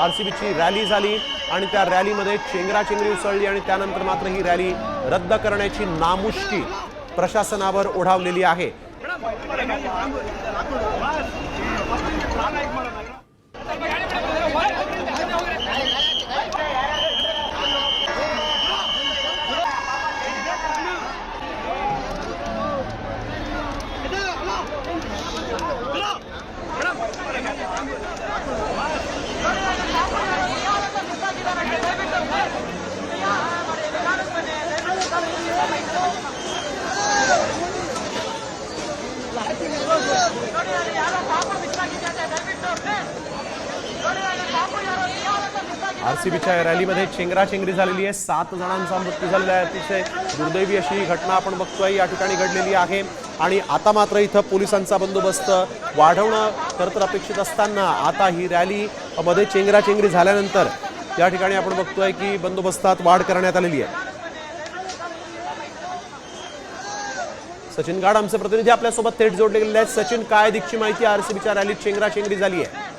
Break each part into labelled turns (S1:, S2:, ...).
S1: R C बीची rally झाली आणि त्या रॅलीमध्ये चेंगराचेंगरी उसळली आणि त्यानंतर मात्र ही रॅली रद्द करण्याची नामुष्की प्रशासनावर ओढावलेली आहे आरसीबीच्या या रॅलीमध्ये चेंगराचेंगरी झालेली आहे. सात जणांचा मृत्यू झालेला आहे. अतिशय दुर्दैवी अशी ही घटना आपण बघतोय. या ठिकाणी घडलेली आहे. आणि आता मात्र इथं पोलिसांचा बंदोबस्त वाढवणं खरं तर अपेक्षित असताना आता ही रॅली मध्ये चेंगराचेंगरी झाल्यानंतर या ठिकाणी आपण बघतोय की बंदोबस्तात वाढ करण्यात आलेली आहे. सचिन गाड आमचे प्रतिनिधी आपल्यासोबत थेट जोडले गेलेले आहेत. सचिन काय दिगची माहिती? आरसीबीच्या रॅलीत चेंगराचेंगरी झाली आहे.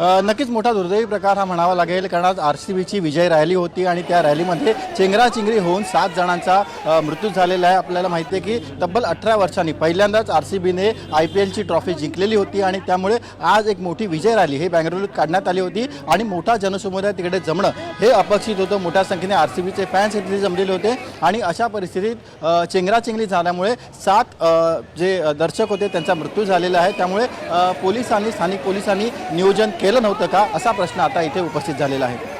S2: नक्कीच मोठा दुर्दैवी प्रकार हा म्हणावा लागेल कारण आज आर सी बीची विजय रॅली होती आणि त्या रॅलीमध्ये चेंगराचिंगरी होऊन सात जणांचा मृत्यू झालेला आहे. आपल्याला माहिती आहे की तब्बल अठरा वर्षांनी पहिल्यांदाच आर सी बीने आय पी एलची ट्रॉफी जिंकलेली होती आणि त्यामुळे आज एक मोठी विजय रॅली हे बेंगळुरूत काढण्यात आली होती आणि मोठा जनसमुदाय तिकडे जमणं हे अपेक्षित होतं. मोठ्या संख्येने आर सी बीचे फॅन्स इथे जमलेले होते आणि अशा परिस्थितीत चेंगराचेंगरी झाल्यामुळे सात जे दर्शक होते त्यांचा मृत्यू झालेला आहे. त्यामुळे पोलिसांनी स्थानिक पोलिसांनी नियोजन केलं नव्हतं का? असा प्रश्न आता इथे उपस्थित झालेला आहे.